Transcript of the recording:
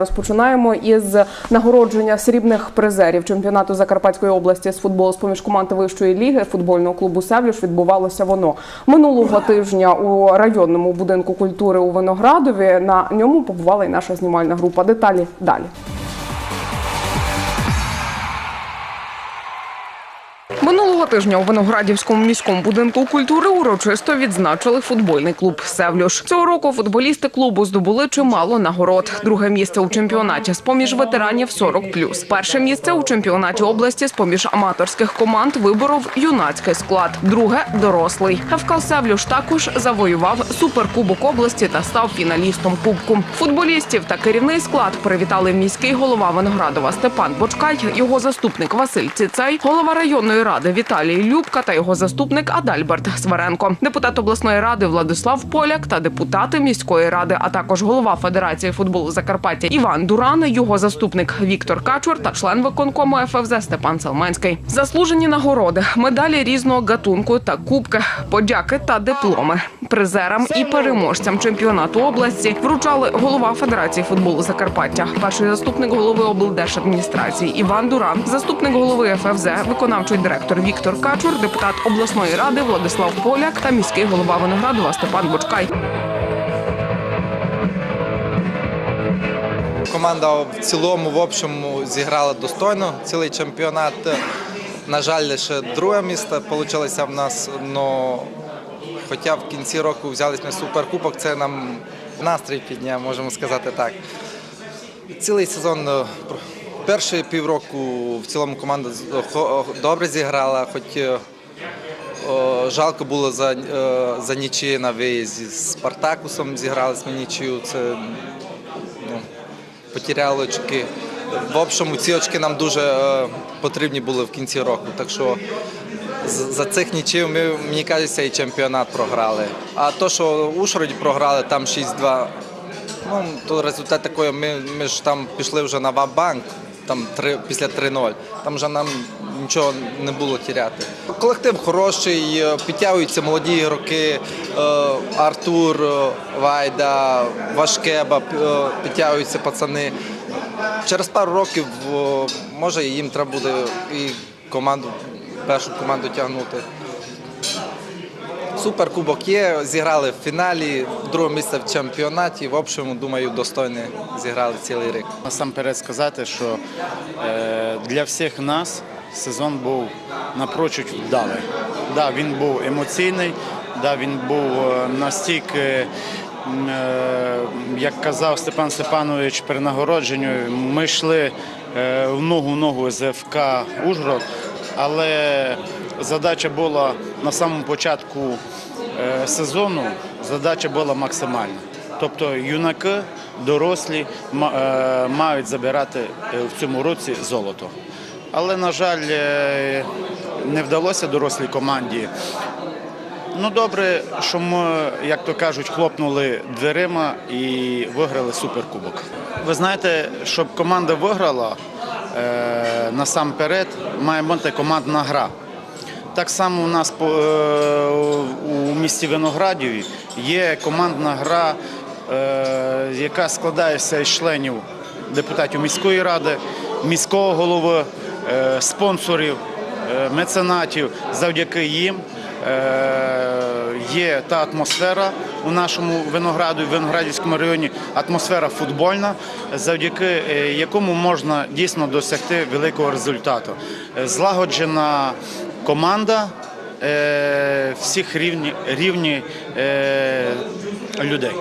Розпочинаємо із нагородження срібних призерів чемпіонату Закарпатської області з футболу з поміж команд вищої ліги футбольного клубу Севлюш відбувалося воно минулого тижня у районному будинку культури у Виноградові. На ньому побувала і наша знімальна група. Деталі далі. Минулого тижня у Виноградівському міському будинку культури урочисто відзначили футбольний клуб Севлюш. Цього року футболісти клубу здобули чимало нагород. Друге місце у чемпіонаті з поміж ветеранів 40+. Перше місце у чемпіонаті області з поміж аматорських команд виборов юнацький склад. Друге дорослий. ФК Севлюш також завоював суперкубок області та став фіналістом кубку. Футболістів та керівний склад привітали міський голова Виноградова Степан Бочкай, його заступник Василь Цицей, голова районної ради Віталій Любка та його заступник Адальберт Сваренко, депутат обласної ради Владислав Поляк та депутати міської ради, а також голова Федерації футболу Закарпаття Іван Дуран, його заступник Віктор Качур та член виконкому ФФЗ Степан Салменський. Заслужені нагороди, медалі різного гатунку та кубки, подяки та дипломи. Призерам і переможцям чемпіонату області вручали голова Федерації футболу Закарпаття, перший заступник голови облдержадміністрації Іван Дуран, заступник голови ФФЗ, виконавчий директор Віктор Качур, депутат обласної ради Владислав Поляк та міський голова Виноградова Степан Бочкай. Команда в цілому, в общому, зіграла достойно цілий чемпіонат. На жаль, лише друге місце вийшло в нас. Но хоча в кінці року взялись на суперкубок, це нам настрій підняв, можемо сказати так. Цілий сезон, про- перші півроку в цілому команда добре зіграла, хоч е, жалко було за, е, за нічі на виїзді. З Спартакусом зіграли ми нічию. Це ну, потеряли очки. В общому, ці очки нам дуже е, потрібні були в кінці року. Так що за цих нічів ми, мені кажеться, і чемпіонат програли. А то, що Ушгороді програли, там 6-2. Ну, то результат такий, ми, ми ж там пішли вже на ва-банк, там 3, після 3-0. Там вже нам нічого не було тіряти. Колектив хороший, е, підтягуються молоді ігроки, е, Артур, е, Вайда, Вашкеба, підтягуються пацани. Через пару років, може, їм треба буде і команду, першу команду тягнути. Суперкубок є, зіграли в фіналі, друге місце в чемпіонаті. В общому, думаю, достойно зіграли цілий рік. Насамперед сказати, що е, для всіх нас сезон був напрочуд вдалий. Да, він був емоційний, да, він був е, настільки, е, як казав Степан Степанович при нагородженню, ми йшли в ногу ногу з ФК Ужгород, але задача була на самому початку е, сезону, задача була максимальна. Тобто юнаки, дорослі е, мають забирати е, в цьому році золото. Але, на жаль, не вдалося дорослій команді. Ну добре, що ми, як то кажуть, хлопнули дверима і виграли суперкубок. Ви знаєте, щоб команда виграла насамперед, має бути командна гра. Так само у нас е, у місті Виноградіві є командна гра, е, яка складається із членів депутатів міської ради, міського голови, е, спонсорів, е, меценатів. Завдяки їм е, є та атмосфера у нашому винограду, Виноградівському районі, атмосфера футбольна, завдяки е, якому можна дійсно досягти великого результату. Е, Злагоджена команда е, всіх рівні, рівні людей.